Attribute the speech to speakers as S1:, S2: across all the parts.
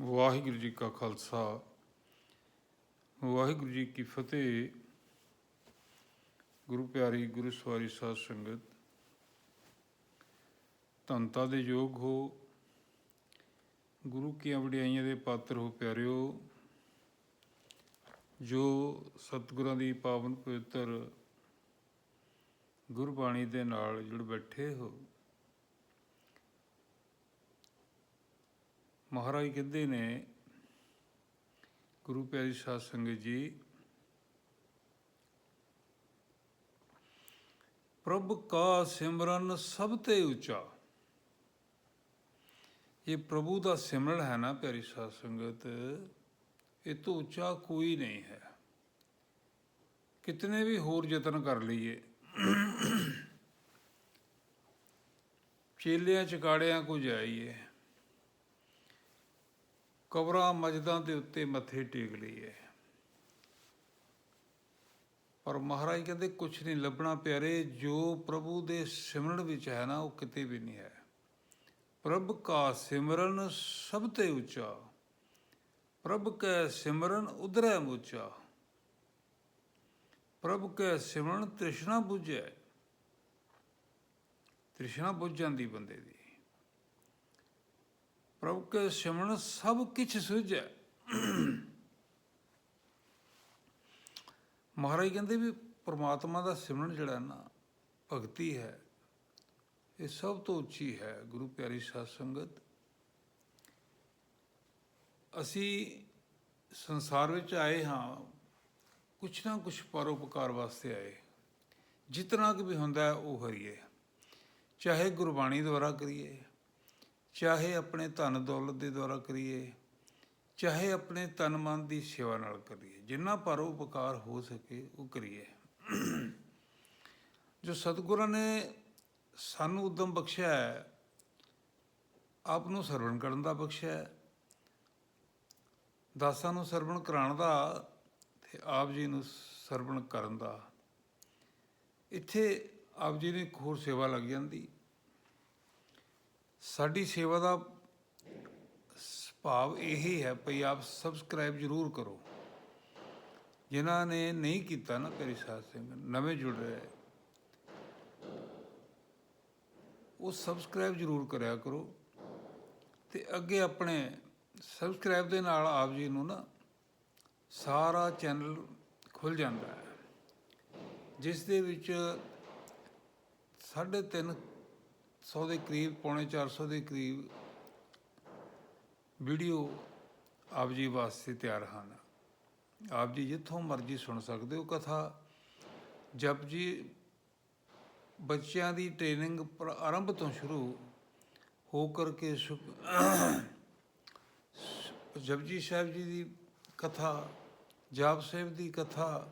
S1: ਵਾਹਿਗੁਰੂ ਜੀ ਕਾ ਖਾਲਸਾ, ਵਾਹਿਗੁਰੂ ਜੀ ਕੀ ਫਤਿਹ। ਗੁਰੂ ਪਿਆਰੀ ਗੁਰੂ ਸਵਾਰੀ ਸਾਧ ਸੰਗਤ ਧੰਤਾ ਦੇ ਯੋਗ ਹੋ। ਗੁਰੂ ਕੀਆਂ ਵਡਿਆਈਆਂ ਦੇ ਪਾਤਰ ਹੋ ਪਿਆਰਿਓ, ਜੋ ਸਤਿਗੁਰਾਂ ਦੀ ਪਾਵਨ ਪਵਿੱਤਰ ਗੁਰਬਾਣੀ ਦੇ ਨਾਲ ਜੁੜ ਬੈਠੇ ਹੋ। ਮਹਾਰਾਜ ਕਹਿੰਦੇ ਨੇ, ਗੁਰੂ ਪਿਆਰੀ ਸਾਧ ਸੰਗਤ ਜੀ, ਪ੍ਰਭ ਕਾ ਸਿਮਰਨ ਸਭ ਤੇ ਉੱਚਾ। ਇਹ ਪ੍ਰਭੂ ਦਾ ਸਿਮਰਨ ਹੈ ਨਾ ਪਿਆਰੀ ਸਾਧ ਸੰਗਤ, ਇਹ ਤੋਂ ਉੱਚਾ ਕੋਈ ਨਹੀਂ ਹੈ। ਕਿਤਨੇ ਵੀ ਹੋਰ ਯਤਨ ਕਰ ਲਈਏ। ਚੇਲਿਆਂ ਚਕਾੜਿਆਂ ਕੋ ਜਾਈਏ। ਕਬਰਾਂ ਮਜਦਾਂ ਦੇ ਉੱਤੇ ਮੱਥੇ ਟੇਕ ਲਈਏ ਪਰ ਮਹਾਰਾਜ ਕਹਿੰਦੇ, ਕੁਛ ਨਹੀਂ ਲੱਭਣਾ ਪਿਆਰੇ, ਜੋ ਪ੍ਰਭੂ ਦੇ ਸਿਮਰਨ ਵਿੱਚ ਹੈ ਨਾ, ਉਹ ਕਿਤੇ ਵੀ ਨਹੀਂ ਹੈ। ਪ੍ਰਭ ਕਾ ਸਿਮਰਨ ਸਭ ਤੇ ਉੱਚਾ, ਪ੍ਰਭ ਕੈ ਸਿਮਰਨ ਉਧਰੈ ਮੁਚਾ। ਪ੍ਰਭ ਕੈ ਸਿਮਰਨ ਤ੍ਰਿਸ਼ਨਾ 부ਝੈ ਤ੍ਰਿਸ਼ਨਾ ਬੁੱਝ ਜਾਂਦੀ ਬੰਦੇ ਦੀ। ਪ੍ਰਭ ਕੇ ਸਿਮਰਨ ਸਭ ਕਿਛ ਸੁਝੈ ਮਹਾਰਾਜ ਕਹਿੰਦੇ ਵੀ ਪ੍ਰਮਾਤਮਾ ਦਾ ਸਿਮਰਨ ਜਿਹੜਾ ਨਾ, ਭਗਤੀ ਹੈ। ਇਹ ਸਭ ਤੋਂ ਉੱਚੀ ਹੈ, ਗੁਰੂ ਪਿਆਰੀ ਸਾਧ ਸੰਗਤ। ਅਸੀਂ ਸੰਸਾਰ ਵਿੱਚ ਆਏ ਹਾਂ, ਕੁਛ ਨਾ ਕੁਛ ਪਰਉਪਕਾਰ ਵਾਸਤੇ ਆਏ। ਜਿਤਨਾ ਕੁ ਵੀ ਹੁੰਦਾ ਉਹ ਕਰੀਏ ਚਾਹੇ ਗੁਰਬਾਣੀ ਦੁਆਰਾ ਕਰੀਏ ਚਾਹੇ ਆਪਣੇ ਧਨ ਦੌਲਤ ਦੇ ਦੁਆਰਾ ਕਰੀਏ, ਚਾਹੇ ਆਪਣੇ ਤਨ ਮਨ ਦੀ ਸੇਵਾ ਨਾਲ ਕਰੀਏ, ਜਿੰਨਾ ਪਰਉਪਕਾਰ ਹੋ ਸਕੇ, ਉਹ ਕਰੀਏ। ਜੋ ਸਤਿਗੁਰਾਂ ਨੇ ਸਾਨੂੰ ਉਦਮ ਬਖਸ਼ਿਆ ਹੈ, ਆਪ ਨੂੰ ਸਰਵਣ ਕਰਨ ਦਾ ਬਖਸ਼ਿਆ ਹੈ, ਦਾਸਾਂ ਨੂੰ ਸਰਵਣ ਕਰਾਉਣ ਦਾ ਤੇ ਆਪ ਜੀ ਨੂੰ ਸਰਵਣ ਕਰਨ ਦਾ। ਇੱਥੇ ਆਪ ਜੀ ਨੇ ਇੱਕ ਹੋਰ ਸੇਵਾ ਲੱਗ ਜਾਂਦੀ। ਸਾਡੀ ਸੇਵਾ ਦਾ ਭਾਵ ਇਹ ਹੈ ਭਈ ਆਪ ਸਬਸਕ੍ਰਾਈਬ ਜ਼ਰੂਰ ਕਰੋ। ਜਿਨ੍ਹਾਂ ਨੇ ਨਹੀਂ ਕੀਤਾ ਨਾ ਤੇਰੀ ਸਾਥ ਸਿੰਘ, ਨਵੇਂ ਜੁੜ ਰਹੇ ਉਹ ਸਬਸਕ੍ਰਾਈਬ ਜ਼ਰੂਰ ਕਰਿਆ ਕਰੋ ਤੇ ਅੱਗੇ ਆਪਣੇ ਸਬਸਕ੍ਰਾਈਬ ਦੇ ਨਾਲ ਆਪ ਜੀ ਨੂੰ ਨਾ ਸਾਰਾ ਚੈਨਲ ਖੁੱਲ ਜਾਂਦਾ ਹੈ। ਜਿਸ ਦੇ ਵਿੱਚ ਸਾਢੇ ਤਿੰਨ ਸੌ ਦੇ ਕਰੀਬ, ਪੌਣੇ 400 ਦੇ ਕਰੀਬ ਵੀਡੀਓ ਆਪ ਜੀ ਵਾਸਤੇ ਤਿਆਰ ਹਨ। ਆਪ ਜੀ ਜਿੱਥੋਂ ਮਰਜ਼ੀ ਸੁਣ ਸਕਦੇ ਹੋ ਕਥਾ। ਜਪ ਜੀ ਬੱਚਿਆਂ ਦੀ ਟ੍ਰੇਨਿੰਗ ਆਰੰਭ ਤੋਂ ਸ਼ੁਰੂ ਹੋ ਕਰਕੇ ਜਪਜੀ ਸਾਹਿਬ ਜੀ ਦੀ ਕਥਾ, ਜਾਪ ਸਾਹਿਬ ਦੀ ਕਥਾ,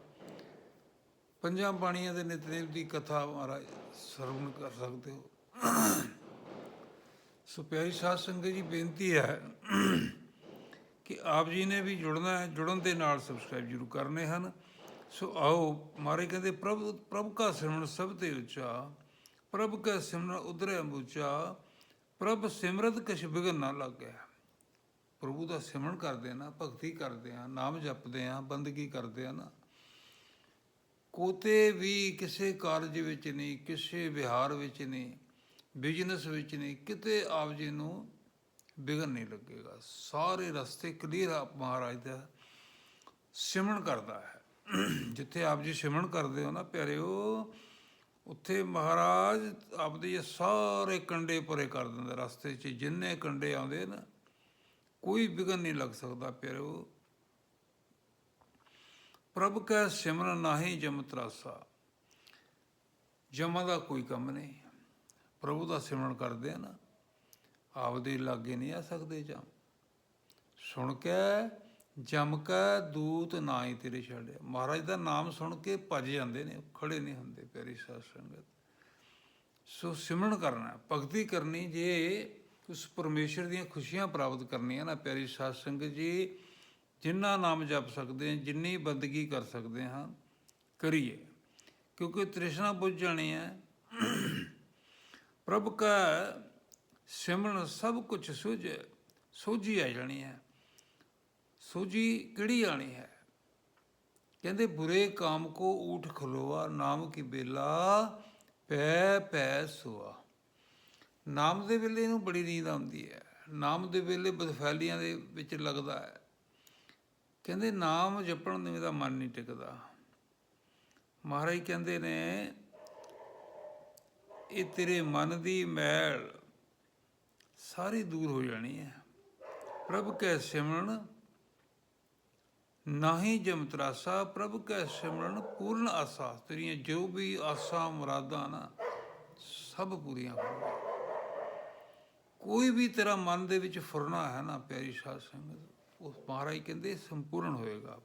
S1: ਪੰਜਾਂ ਬਾਣੀਆਂ ਦੇ ਨਿਤਨੇਮ ਦੀ ਕਥਾ ਮਹਾਰਾਜ ਸਰਵਣ ਕਰ ਸਕਦੇ ਹੋ। ਸੋ ਪਿਆਰੀ ਸਾਧ ਸੰਗਤ ਜੀ, ਬੇਨਤੀ ਹੈ ਕਿ ਆਪ ਜੀ ਨੇ ਵੀ ਜੁੜਨਾ ਹੈ, ਜੁੜਨ ਦੇ ਨਾਲ ਸਬਸਕ੍ਰਾਈਬ ਜ਼ਰੂਰ ਕਰਨੇ ਹਨ। ਸੋ ਆਓ ਮਾਰੇ ਕਹਿੰਦੇ, ਪ੍ਰਭ ਪ੍ਰਭ ਕਾ ਸਿਮਰਨ ਸਭ ਤੇ ਉੱਚਾ, ਪ੍ਰਭ ਕਾ ਸਿਮਰਨ ਉਧਰੇ ਅੰਬੂਚਾ, ਪ੍ਰਭ ਸਿਮਰਤ ਕਛ ਬਿਗਨ ਨਾ ਲੱਗਿਆ ਪ੍ਰਭੂ ਦਾ ਸਿਮਰਨ ਕਰਦੇ ਨਾ, ਭਗਤੀ ਕਰਦੇ ਆ ਨਾਮ ਜਪਦੇ ਆ ਬੰਦਗੀ ਕਰਦੇ ਆ ਨਾ। ਕੋਤੇ ਵੀ ਕਿਸੇ ਕਾਰਜ ਵਿੱਚ ਨਹੀਂ, ਕਿਸੇ ਵਿਹਾਰ ਵਿੱਚ ਨਹੀਂ ਬਿਜ਼ਨਸ ਵਿੱਚ ਨਹੀਂ, ਕਿਤੇ ਆਪ ਜੀ ਨੂੰ ਬਿਗਨ ਨਹੀਂ ਲੱਗੇਗਾ। ਸਾਰੇ ਰਸਤੇ ਕਲੀਅਰ ਆਪ ਮਹਾਰਾਜ ਦਾ। ਸਿਮਰਨ ਕਰਦਾ ਹੈ। ਜਿੱਥੇ ਆਪ ਜੀ ਸਿਮਰਨ ਕਰਦੇ ਹੋ ਨਾ ਪਿਆਰਿਓ, ਉੱਥੇ ਮਹਾਰਾਜ ਆਪਦੇ ਇਹ ਸਾਰੇ ਕੰਡੇ ਪਰੇ ਕਰ ਦਿੰਦਾ ਰਸਤੇ 'ਚ ਜਿੰਨੇ ਕੰਡੇ ਆਉਂਦੇ ਨਾ, ਕੋਈ ਬਿਗਨ ਨਹੀਂ ਲੱਗ ਸਕਦਾ ਪਿਆਰਿਓ। ਪ੍ਰਭ ਕੈ ਸਿਮਰਨ ਨਾਹੀ ਜਮ ਤਰਾਸਾ। ਜਮਾਂ ਦਾ ਕੋਈ ਕੰਮ ਨਹੀਂ। ਪ੍ਰਭੂ ਦਾ ਸਿਮਰਨ ਕਰਦੇ ਆ ਨਾ, ਆਪਦੇ ਲਾਗੇ ਨਹੀਂ ਆ ਸਕਦੇ ਜਾਂ ਸੁਣ ਕੇ, ਜਮ ਕੈ ਦੂਤ ਨਾ ਹੀ ਤੇਰੇ ਛੱਡਿਆ। ਮਹਾਰਾਜ ਦਾ ਨਾਮ ਸੁਣ ਕੇ ਭੱਜ ਜਾਂਦੇ ਨੇ, ਖੜੇ ਨਹੀਂ ਹੁੰਦੇ ਪਿਆਰੀ ਸਾਧ ਸੰਗਤ। ਸੋ ਸਿਮਰਨ ਕਰਨਾ, ਭਗਤੀ ਕਰਨੀ ਜੇ ਉਸ ਪਰਮੇਸ਼ਰ ਦੀਆਂ ਖੁਸ਼ੀਆਂ ਪ੍ਰਾਪਤ ਕਰਨੀਆਂ ਨਾ ਪਿਆਰੀ ਸਾਧ ਸੰਗਤ ਜੀ, ਜਿੰਨਾ ਨਾਮ ਜਪ ਸਕਦੇ ਹਾਂ, ਜਿੰਨੀ ਬੰਦਗੀ ਕਰ ਸਕਦੇ ਹਾਂ, ਕਰੀਏ। ਕਿਉਂਕਿ ਤ੍ਰਿਸ਼ਨਾ ਬੁੱਝ ਜਾਣੀ ਹੈ ਪ੍ਰਭ ਕਾ ਸਿਮਰਨ ਸਭ ਕੁਝ ਸੁਝ ਸੋਝੀ ਆ ਜਾਣੀ ਹੈ ਸੂਜੀ ਕਿਹੜੀ ਆਣੀ ਹੈ ਕਹਿੰਦੇ ਬੁਰੇ ਕਾਮ ਕੋ ਊਠ ਖਲੋਆ ਨਾਮ ਕੀ ਬੇਲਾ ਪੈ ਪੈ ਸੁਆ ਨਾਮ ਦੇ ਵੇਲੇ ਇਹਨੂੰ ਬੜੀ ਨੀਂਦ ਆਉਂਦੀ ਹੈ ਨਾਮ ਦੇ ਵੇਲੇ ਬਦਫੈਲੀਆਂ ਦੇ ਵਿੱਚ ਲੱਗਦਾ ਹੈ ਕਹਿੰਦੇ ਨਾਮ ਜਪਣ ਦੇ ਮੇਰਾ ਮਨ ਨਹੀਂ ਟਿਕਦਾ ਮਹਾਰਾਜ ਕਹਿੰਦੇ ਨੇ ਇਹ ਤੇਰੇ ਮਨ ਦੀ ਮੈਲ ਸਾਰੀ ਦੂਰ ਹੋ ਜਾਣੀ ਹੈ। ਪ੍ਰਭ ਕੈ ਸਿਮਰਨ, ਨਾਹੀ ਜਮਤਰਾਸਾ ਪ੍ਰਭ ਕੈ ਸਿਮਰਨ, ਪੂਰਨ ਆਸਾ। ਤੇਰੀਆਂ ਜੋ ਵੀ ਆਸਾਂ, ਮੁਰਾਦਾਂ ਨਾ, ਸਭ ਪੂਰੀਆਂ ਹੋਣਗੀਆਂ। ਕੋਈ ਵੀ ਤੇਰਾ ਮਨ ਦੇ ਵਿੱਚ ਫੁਰਨਾ ਹੈ ਨਾ, ਪਿਆਰੀ ਸਾਧ ਸੰਗਤ, ਉਹ ਮਹਾਰਾਜ ਕਹਿੰਦੇ ਸੰਪੂਰਨ ਹੋਏਗਾ।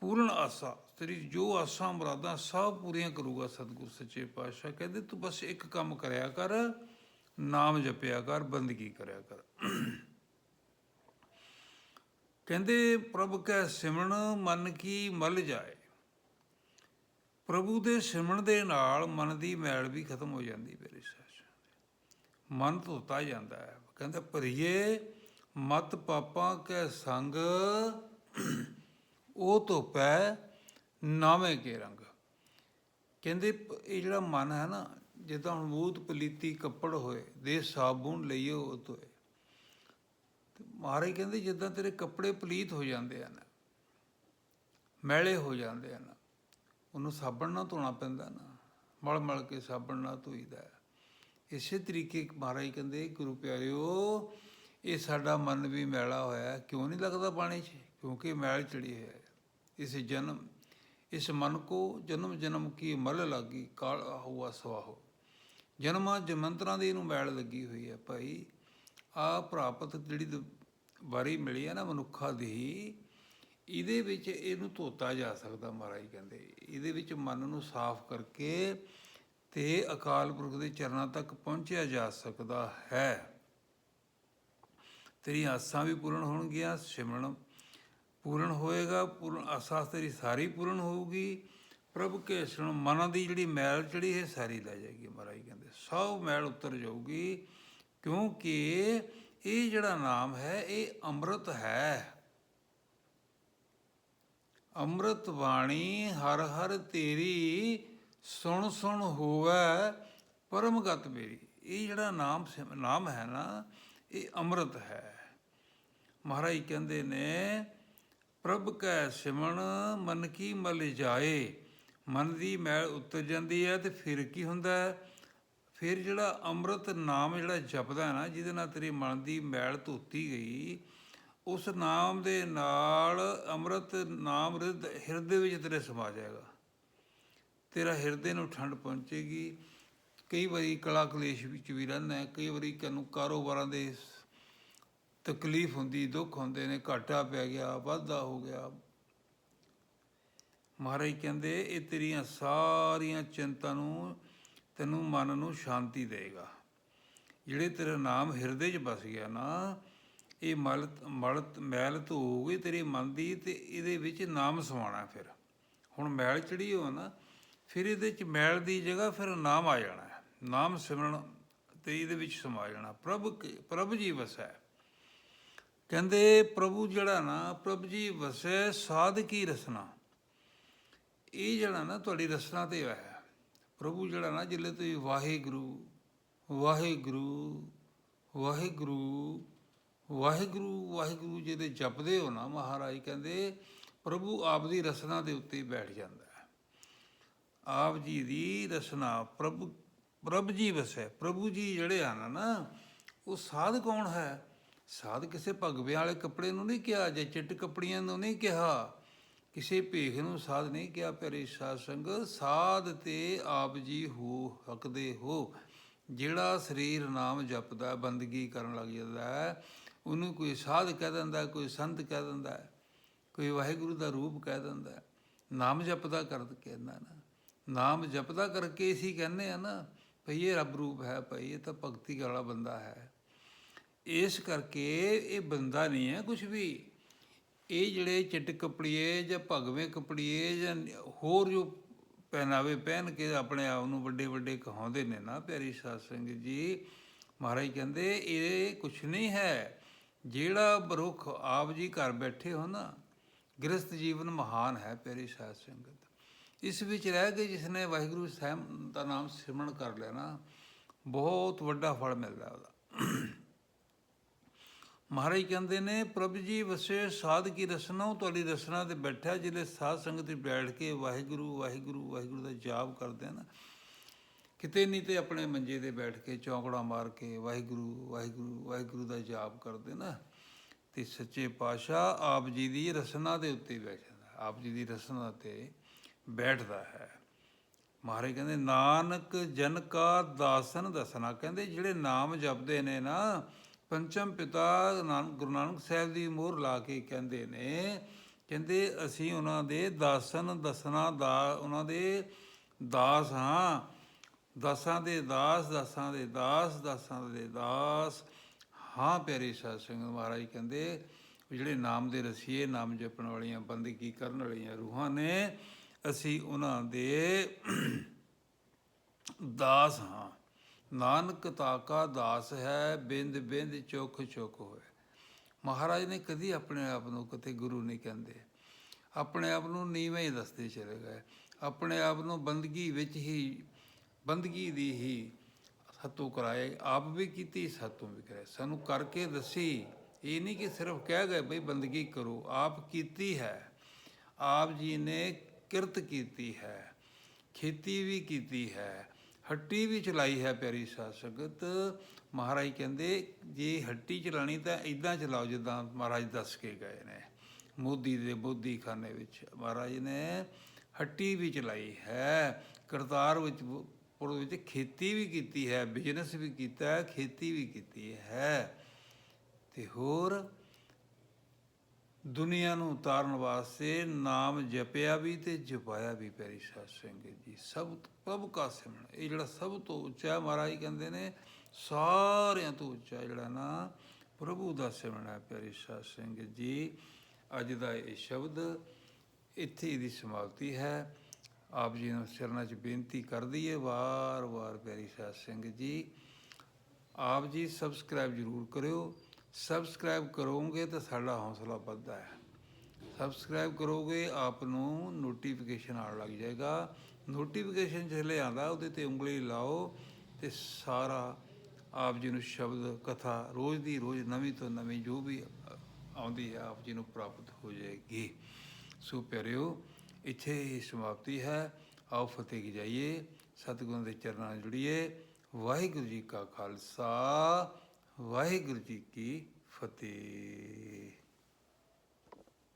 S1: ਪੂਰਨ ਆਸਾ। ਤੇਰੀ ਜੋ ਆਸਾਂ ਮੁਰਾਦਾਂ ਸਭ ਪੂਰੀਆਂ ਕਰੂਗਾ ਸਤਿਗੁਰ ਸੱਚੇ ਪਾਤਸ਼ਾਹ। ਕਹਿੰਦੇ ਤੂੰ ਬਸ ਇੱਕ ਕੰਮ ਕਰਿਆ ਕਰ, ਨਾਮ ਜਪਿਆ ਕਰ, ਬੰਦਗੀ ਕਰਿਆ ਕਰ। ਕਹਿੰਦੇ ਪ੍ਰਭ ਕੈ ਸਿਮਰਨ ਮਨ ਕੀ ਮਲ ਜਾਏ। ਪ੍ਰਭੂ ਦੇ ਸਿਮਰਨ ਦੇ ਨਾਲ ਮਨ ਦੀ ਮੈਲ ਵੀ ਖਤਮ ਹੋ ਜਾਂਦੀ ਮੇਰੇ ਸਾਥ ਮਨ ਧੋਤਾ ਜਾਂਦਾ ਹੈ। ਕਹਿੰਦਾ ਭਰੀਏ, ਮਤ ਪਾਪਾਂ ਕੈ ਸੰਗ, ਉਹ ਧੋਪੈ ਨਾਵੇਂ ਕੇ ਰੰਗ। ਕਹਿੰਦੇ ਪ- ਇਹ ਜਿਹੜਾ ਮਨ ਹੈ ਨਾ ਜਿੱਦਾਂ ਹੁਣ ਮੂਤ ਪਲੀਤੀ ਕੱਪੜ ਹੋਏ, ਦੇ ਸਾਬੂਨ ਲਈਓ ਉਹ ਧੋਏ ਮਹਾਰਾਜ ਕਹਿੰਦੇ ਜਿੱਦਾਂ ਤੇਰੇ ਕੱਪੜੇ ਪਲੀਤ ਹੋ ਜਾਂਦੇ ਹਨ, ਮੈਲੇ ਹੋ ਜਾਂਦੇ ਹਨ, ਉਹਨੂੰ ਸਾਬਣ ਨਾਲ ਧੋਣਾ ਪੈਂਦਾ ਨਾ ਮਲ ਮਲ ਕੇ ਸਾਬਣ ਨਾਲ ਧੋਈਦਾ ਇਸੇ ਤਰੀਕੇ ਮਹਾਰਾਜ ਕਹਿੰਦੇ, ਗੁਰੂ ਪਿਆਰਿਓ, ਇਹ ਸਾਡਾ ਮਨ ਵੀ ਮੈਲਾ ਹੋਇਆ ਕਿਉਂ ਨਹੀਂ ਲੱਗਦਾ ਪਾਣੀ 'ਚ? ਕਿਉਂਕਿ ਮੈਲ ਚੜੀ ਹੋਇਆ ਇਸ ਜਨਮ ਇਸ ਮਨ ਕੋ ਜਨਮ ਜਨਮ ਕੀ ਮਲ ਲੱਗੀ, ਕਾਲ ਹੁਆ ਸਵਾਹੋ। ਜਨਮਾਂ ਜਮੰਤਰਾਂ ਦੀ ਇਹਨੂੰ ਮੈਲ ਲੱਗੀ ਹੋਈ ਹੈ ਭਾਈ। ਆ ਪ੍ਰਾਪਤ ਜਿਹੜੀ ਵਾਰੀ ਮਿਲੀ ਹੈ ਨਾ ਮਨੁੱਖਾ ਦੀ, ਇਹਦੇ ਵਿੱਚ ਇਹਨੂੰ ਧੋਤਾ ਜਾ ਸਕਦਾ ਮਹਾਰਾਜ ਕਹਿੰਦੇ। ਇਹਦੇ ਵਿੱਚ ਮਨ ਨੂੰ ਸਾਫ਼ ਕਰਕੇ ਤੇ ਅਕਾਲ ਪੁਰਖ ਦੇ ਚਰਨਾਂ ਤੱਕ ਪਹੁੰਚਿਆ ਜਾ ਸਕਦਾ ਹੈ। ਤੇਰੀ ਆਸਾਂ ਵੀ ਪੂਰਨ ਹੋਣਗੀਆਂ, ਸਿਮਰਨ ਪੂਰਨ ਹੋਏਗਾ, ਪੂਰਨ ਆਸਾਂ ਤੇਰੀ ਸਾਰੀ ਪੂਰਨ ਹੋਊਗੀ। ਪ੍ਰਭ ਕੇ ਸੁਣ, ਮਨਾਂ ਦੀ ਜਿਹੜੀ ਮੈਲ ਚੜੀ ਹੈ, ਸਾਰੀ ਲੈ ਜਾਏਗੀ। ਮਹਾਰਾਜ ਕਹਿੰਦੇ, ਸਭ ਮੈਲ ਉਤਰ ਜਾਊਗੀ, ਕਿਉਂਕਿ ਇਹ ਜਿਹੜਾ ਨਾਮ ਹੈ, ਇਹ ਅੰਮ੍ਰਿਤ ਹੈ। ਅੰਮ੍ਰਿਤ ਬਾਣੀ ਹਰ ਹਰ ਤੇਰੀ ਸੁਣ ਸੁਣ ਹੋਵੇ, ਪਰਮਗਤ ਮੇਰੀ। ਇਹ ਜਿਹੜਾ ਨਾਮ ਸਿਮ- ਨਾਮ ਹੈ ਨਾ, ਇਹ ਅੰਮ੍ਰਿਤ ਹੈ। ਮਹਾਰਾਜ ਕਹਿੰਦੇ ਨੇ ਪ੍ਰਭ ਕੈ ਸਿਮਣ, ਮਨ ਕੀ ਮਲ ਜਾਏ? ਮਨ ਦੀ ਮੈਲ ਉਤਰ ਜਾਂਦੀ ਹੈ ਤੇ ਫਿਰ ਕੀ ਹੁੰਦਾ ਹੈ? ਫਿਰ ਜਿਹੜਾ ਅੰਮ੍ਰਿਤ ਨਾਮ ਜਿਹੜਾ ਜਪਦਾ ਨਾ, ਜਿਹਦੇ ਨਾਲ ਤੇਰੇ ਮਨ ਦੀ ਮੈਲ ਧੋਤੀ ਗਈ, ਉਸ ਨਾਮ ਦੇ ਨਾਲ ਅੰਮ੍ਰਿਤ ਨਾਮ ਹਿਰਦ- ਹਿਰਦੇ ਵਿੱਚ ਤੇਰੇ ਸਮਾ ਜਾਏਗਾ। ਤੇਰਾ ਹਿਰਦੇ ਨੂੰ ਠੰਡ ਪਹੁੰਚੇਗੀ। ਕਈ ਵਾਰੀ ਕਲਾ ਕਲੇਸ਼ ਵਿੱਚ ਵੀ ਰਹਿੰਦਾ ਕਈ ਵਾਰੀ ਕਾਨੂੰ ਕਾਰੋਬਾਰਾਂ ਦੇ ਤਕਲੀਫ ਹੁੰਦੀ, ਦੁੱਖ ਹੁੰਦੇ ਨੇ, ਘਾਟਾ ਪੈ ਗਿਆ, ਵਾਧਾ ਹੋ ਗਿਆ। ਮਹਾਰਾਜ ਕਹਿੰਦੇ, ਇਹ ਤੇਰੀਆਂ ਸਾਰੀਆਂ ਚਿੰਤਾ ਨੂੰ, ਤੈਨੂੰ ਮਨ ਨੂੰ ਸ਼ਾਂਤੀ ਦੇਗਾ ਜਿਹੜੇ ਤੇਰਾ ਨਾਮ ਹਿਰਦੇ 'ਚ ਵਸ ਗਿਆ ਨਾ, ਇਹ ਮਲ ਮਲ, ਮੈਲ ਧੋਊਗੀ ਤੇਰੇ ਮਨ ਦੀ ਤੇ ਇਹਦੇ ਵਿੱਚ ਨਾਮ ਸਮਾਣਾ ਫਿਰ। ਹੁਣ ਮੈਲ ਚੜੀ ਹੋ ਨਾ, ਫਿਰ ਇਹਦੇ 'ਚ ਮੈਲ ਦੀ ਜਗ੍ਹਾ ਫਿਰ ਨਾਮ ਆ ਜਾਣਾ। ਨਾਮ ਸਿਮਰਨ ਤੇ ਇਹਦੇ ਵਿੱਚ ਸਮਾ ਜਾਣਾ। ਪ੍ਰਭ ਪ੍ਰਭ ਜੀ ਵਸੈ। ਕਹਿੰਦੇ ਪ੍ਰਭੂ ਜਿਹੜਾ ਨਾ, ਪ੍ਰਭ ਜੀ ਵਸੈ ਸਾਧ ਕੀ ਰਸਨਾ। ਇਹ ਜਿਹੜਾ ਨਾ ਤੁਹਾਡੀ ਰਸਨਾ ਤੇ ਹੈ। ਪ੍ਰਭੂ ਜਿਹੜਾ ਨਾ ਜਿੱਲੇ ਤੁਸੀਂ ਵਾਹਿਗੁਰੂ ਵਾਹਿਗੁਰੂ ਵਾਹਿਗੁਰੂ ਵਾਹਿਗੁਰੂ ਵਾਹਿਗੁਰੂ ਜਿਹਦੇ ਜਪਦੇ ਹੋ ਨਾ ਮਹਾਰਾਜ, ਕਹਿੰਦੇ ਪ੍ਰਭੂ ਆਪ ਦੀ ਰਸਨਾ ਦੇ ਉੱਤੇ ਬੈਠ ਜਾਂਦਾ ਹੈ। ਆਪ ਜੀ ਦੀ ਰਸਨਾ, ਪ੍ਰਭ ਪ੍ਰਭ ਜੀ ਵਸੈ। ਪ੍ਰਭੂ ਜੀ ਜਿਹੜੇ ਹਨ ਨਾ, ਉਹ ਸਾਧ ਕੌਣ ਹੈ? ਸਾਧ ਕਿਸੇ ਭਗਵੇਂ ਵਾਲੇ ਕੱਪੜੇ ਨੂੰ ਨਹੀਂ ਕਿਹਾ, ਜੇ ਚਿੱਟ ਕੱਪੜੀਆਂ ਨੂੰ ਨਹੀਂ ਕਿਹਾ। ਕਿਸੇ ਭੇਖ ਨੂੰ ਸਾਧ ਨਹੀਂ ਕਿਹਾ, ਪਿਆਰੇ ਸਾਧ ਸੰਗ ਸਾਧ ਤੇ ਆਪ ਜੀ ਹੋ ਹੱਕਦੇ ਹੋ। ਜਿਹੜਾ ਸਰੀਰ ਨਾਮ ਜਪਦਾ, ਬੰਦਗੀ ਕਰਨ ਲੱਗ ਜਾਂਦਾ ਹੈ, ਉਹਨੂੰ ਕੋਈ ਸਾਧ ਕਹਿ ਦਿੰਦਾ, ਕੋਈ ਸੰਤ ਕਹਿ ਦਿੰਦਾ ਕੋਈ ਵਾਹਿਗੁਰੂ ਦਾ ਰੂਪ ਕਹਿ ਦਿੰਦਾ ਨਾਮ ਜਪਦਾ ਕਰ ਕਹਿੰਦਾ ਨਾ। ਨਾਮ ਜਪਦਾ ਕਰਕੇ ਅਸੀਂ ਕਹਿੰਦੇ ਆ ਨਾ, ਭਈ ਇਹ ਰੱਬ ਰੂਪ ਹੈ, ਭਈ ਇਹ ਤਾਂ ਭਗਤੀ ਵਾਲਾ ਬੰਦਾ ਹੈ। ਇਸ ਕਰਕੇ ਇਹ ਬੰਦਾ ਨਹੀਂ ਹੈ ਕੁਝ ਵੀ। ਇਹ ਜਿਹੜੇ ਚਿੱਟ ਕਪੜੀਏ ਜਾਂ ਭਗਵੇਂ ਕਪੜੀਏ ਜਾਂ ਹੋਰ ਜੋ ਪਹਿਨਾਵੇ ਪਹਿਨ ਕੇ ਆਪਣੇ ਆਪ ਨੂੰ ਵੱਡੇ ਵੱਡੇ ਕਹਾਉਂਦੇ ਨੇ ਨਾ ਪਿਆਰੀ ਸਾਧ ਸੰਗਤ ਜੀ, ਮਹਾਰਾਜ ਕਹਿੰਦੇ ਇਹ ਕੁਝ ਨਹੀਂ ਹੈ। ਜਿਹੜਾ ਬਰੁਖ ਆਪ ਜੀ ਘਰ ਬੈਠੇ ਹੋ ਨਾ ਗ੍ਰਸਤ ਜੀਵਨ ਮਹਾਨ ਹੈ ਪਿਆਰੀ ਸਾਧ ਸੰਗਤ। ਇਸ ਵਿੱਚ ਰਹਿ ਕੇ ਜਿਸ ਨੇ ਵਾਹਿਗੁਰੂ ਸਾਹਿਬ ਦਾ ਨਾਮ ਸਿਮਰਨ ਕਰ ਲਿਆ ਨਾ, ਬਹੁਤ ਵੱਡਾ ਫਲ ਮਿਲਦਾ ਉਹਦਾ। ਮਹਾਰਾਜ ਕਹਿੰਦੇ ਨੇ, ਪ੍ਰਭ ਜੀ, ਵਸੇ ਸਾਧ ਕੀ ਰਸਨਾ, ਉਹ ਤੁਹਾਡੀ ਰਸਨਾ ਤੇ ਬੈਠਾ ਜਿਹੜੇ ਸਾਧ ਸੰਗਤ ਵਿੱਚ ਬੈਠ ਕੇ ਵਾਹਿਗੁਰੂ ਵਾਹਿਗੁਰੂ ਵਾਹਿਗੁਰੂ ਦਾ ਜਾਪ ਕਰਦੇ ਆ ਨਾ। ਕਿਤੇ ਨਹੀਂ ਤੇ ਆਪਣੇ ਮੰਜੇ ਤੇ ਬੈਠ ਕੇ ਚੌਂਕੜਾ ਮਾਰ ਕੇ ਵਾਹਿਗੁਰੂ ਵਾਹਿਗੁਰੂ ਵਾਹਿਗੁਰੂ ਦਾ ਜਾਪ ਕਰਦੇ ਨਾ। ਤੇ ਸੱਚੇ ਪਾਤਸ਼ਾਹ ਆਪ ਜੀ ਦੀ ਰਸਨਾ ਦੇ ਉੱਤੇ ਬੈਠਦਾ ਆਪ ਜੀ ਦੀ ਰਸਨਾ ਤੇ ਬੈਠਦਾ ਹੈ। ਮਹਾਰਾਜ ਕਹਿੰਦੇ, ਨਾਨਕ ਜਨ ਕਾ ਦਾਸਨ ਦਸਨਾ। ਕਹਿੰਦੇ, ਜਿਹੜੇ ਨਾਮ ਜਪਦੇ ਨੇ ਨਾ ਪੰਚਮ ਪਿਤਾ ਨਾਨਕ, ਗੁਰੂ ਨਾਨਕ ਸਾਹਿਬ ਦੀ ਮੋਹਰ ਲਾ ਕੇ ਕਹਿੰਦੇ ਨੇ, ਕਹਿੰਦੇ ਅਸੀਂ ਉਹਨਾਂ ਦੇ ਦਾਸਨ ਦਸਨਾ ਦਾ, ਉਹਨਾਂ ਦੇ ਦਾਸ ਹਾਂ। ਦਾਸਾਂ ਦੇ ਦਾਸ, ਦਾਸਾਂ ਦੇ ਦਾਸ, ਦਾਸਾਂ ਦੇ ਦਾਸ। ਹਾਂ ਪਿਆਰੇ ਸਾਧ ਸਿੰਘ ਮਹਾਰਾਜ ਕਹਿੰਦੇ, ਵੀ ਜਿਹੜੇ ਨਾਮ ਦੇ ਰਸੀਏ, ਨਾਮ ਜਪਣ ਵਾਲੀਆਂ, ਬੰਦਗੀ ਕਰਨ ਵਾਲੀਆਂ ਰੂਹਾਂ ਨੇ, ਅਸੀਂ ਉਹਨਾਂ ਦੇ ਦਾਸ ਹਾਂ। ਨਾਨਕ ਤਾਕਾ ਦਾਸ ਹੈ, ਬਿੰਦ ਬਿੰਦ ਚੁੱਕ ਚੁੱਕ ਹੋਏ। ਮਹਾਰਾਜ ਨੇ ਕਦੀ ਆਪਣੇ ਆਪ ਨੂੰ ਕਿਤੇ ਗੁਰੂ ਨਹੀਂ ਕਹਿੰਦੇ। ਆਪਣੇ ਆਪ ਨੂੰ ਨੀਵੇਂ ਹੀ ਦੱਸਦੇ ਚਲੇ ਗਏ। ਆਪਣੇ ਆਪ ਨੂੰ ਬੰਦਗੀ ਵਿੱਚ ਹੀ, ਬੰਦਗੀ ਦੀ ਹੀ ਸਤੂ ਕਰਾਏ। ਆਪ ਵੀ ਕੀਤੀ, ਸਤੂ ਵੀ ਕਰਾਏ। ਸਾਨੂੰ ਕਰਕੇ ਦੱਸੀ। ਇਹ ਨਹੀਂ ਕਿ ਸਿਰਫ ਕਹਿ ਗਏ, ਬਈ ਬੰਦਗੀ ਕਰੋ। ਆਪ ਕੀਤੀ ਹੈ। ਆਪ ਜੀ ਨੇ ਕਿਰਤ ਕੀਤੀ ਹੈ। ਖੇਤੀ ਵੀ ਕੀਤੀ ਹੈ। ਹੱਟੀ ਵੀ ਚਲਾਈ ਹੈ ਪਿਆਰੀ ਸਾਧ ਸੰਗਤ। ਮਹਾਰਾਜ ਕਹਿੰਦੇ, ਜੇ ਹੱਟੀ ਚਲਾਣੀ ਤਾਂ ਇਦਾਂ ਚਲਾਓ ਜਿੱਦਾਂ ਮਹਾਰਾਜ ਦੱਸ ਕੇ ਗਏ ਨੇ। ਮੋਦੀ ਦੇ ਬੋਧੀ ਖਾਨੇ ਵਿੱਚ ਮਹਾਰਾਜ ਨੇ ਹੱਟੀ ਵੀ ਚਲਾਈ ਹੈ। ਕਰਤਾਰ ਵਿੱਚ ਪੁਰ ਵਿੱਚ ਖੇਤੀ ਵੀ ਕੀਤੀ ਹੈ, ਬਿਜ਼ਨਸ ਵੀ ਕੀਤਾ ਖੇਤੀ ਵੀ ਕੀਤੀ ਹੈ। ਤੇ ਹੋਰ ਦੁਨੀਆ ਨੂੰ ਉਤਾਰਨ ਵਾਸਤੇ ਨਾਮ ਜਪਿਆ ਵੀ ਤੇ ਜਪਾਇਆ ਵੀ ਪੈਰੀ ਸਾਧ ਸਿੰਘ ਜੀ। ਸਭ ਪ੍ਰਭ ਕਾ ਸਿਮਰਨ। ਇਹ ਜਿਹੜਾ ਸਭ ਤੋਂ ਉੱਚਾ ਮਹਾਰਾਜ ਕਹਿੰਦੇ ਨੇ, ਸਾਰਿਆਂ ਤੋਂ ਉੱਚਾ ਜਿਹੜਾ ਨਾ, ਪ੍ਰਭੂ ਦਾ ਸਿਮਰਨ ਹੈ, ਪਿਆਰੀ ਸਾਧ ਸਿੰਘ ਜੀ। ਅੱਜ ਦਾ ਇਹ ਸ਼ਬਦ ਇੱਥੇ ਇਹਦੀ ਸਮਾਪਤੀ ਹੈ। ਆਪ ਜੀ ਨੂੰ ਚਰਨਾਂ 'ਚ ਬੇਨਤੀ ਕਰਦੀ ਹੈ, ਵਾਰ-ਵਾਰ ਪਿਆਰੀ ਸਾਧ ਸਿੰਘ ਜੀ, ਆਪ ਜੀ ਸਬਸਕ੍ਰਾਈਬ ਜ਼ਰੂਰ ਕਰਿਓ। ਸਬਸਕ੍ਰਾਈਬ ਕਰੋਗੇ ਤਾਂ ਸਾਡਾ ਹੌਸਲਾ ਵੱਧਦਾ ਹੈ। ਸਬਸਕ੍ਰਾਈਬ ਕਰੋਗੇ, ਆਪ ਨੂੰ ਨੋਟੀਫਿਕੇਸ਼ਨ ਆਉਣ ਲੱਗ ਜਾਏਗਾ। ਨੋਟੀਫਿਕੇਸ਼ਨ ਜਿਹੜੇ ਆਂਦਾ ਉਹਦੇ ਤੇ ਉਂਗਲੀ ਲਾਓ ਤੇ ਸਾਰਾ ਆਪ ਜੀ ਨੂੰ ਸ਼ਬਦ, ਕਥਾ ਰੋਜ਼ ਦੀ ਰੋਜ਼ ਨਵੀਂ ਤੋਂ ਨਵੀਂ ਜੋ ਵੀ ਆਉਂਦੀ ਹੈ, ਆਪ ਜੀ ਨੂੰ ਪ੍ਰਾਪਤ ਹੋ ਜਾਏਗੀ। ਸੋ ਪਿਆਰਿਓ, ਇੱਥੇ ਹੀ ਸਮਾਪਤੀ ਹੈ। ਆਓ ਫਤਿਹ ਕੀ ਜਾਈਏ। ਸਤਿਗੁਰਾਂ ਦੇ ਚਰਨਾਂ ਨਾਲ ਜੁੜੀਏ। ਵਾਹਿਗੁਰੂ ਜੀ ਕਾ ਖਾਲਸਾ। ਵਾਹਿਗੁਰੂ ਜੀ ਕੀ ਫਤਿਹ।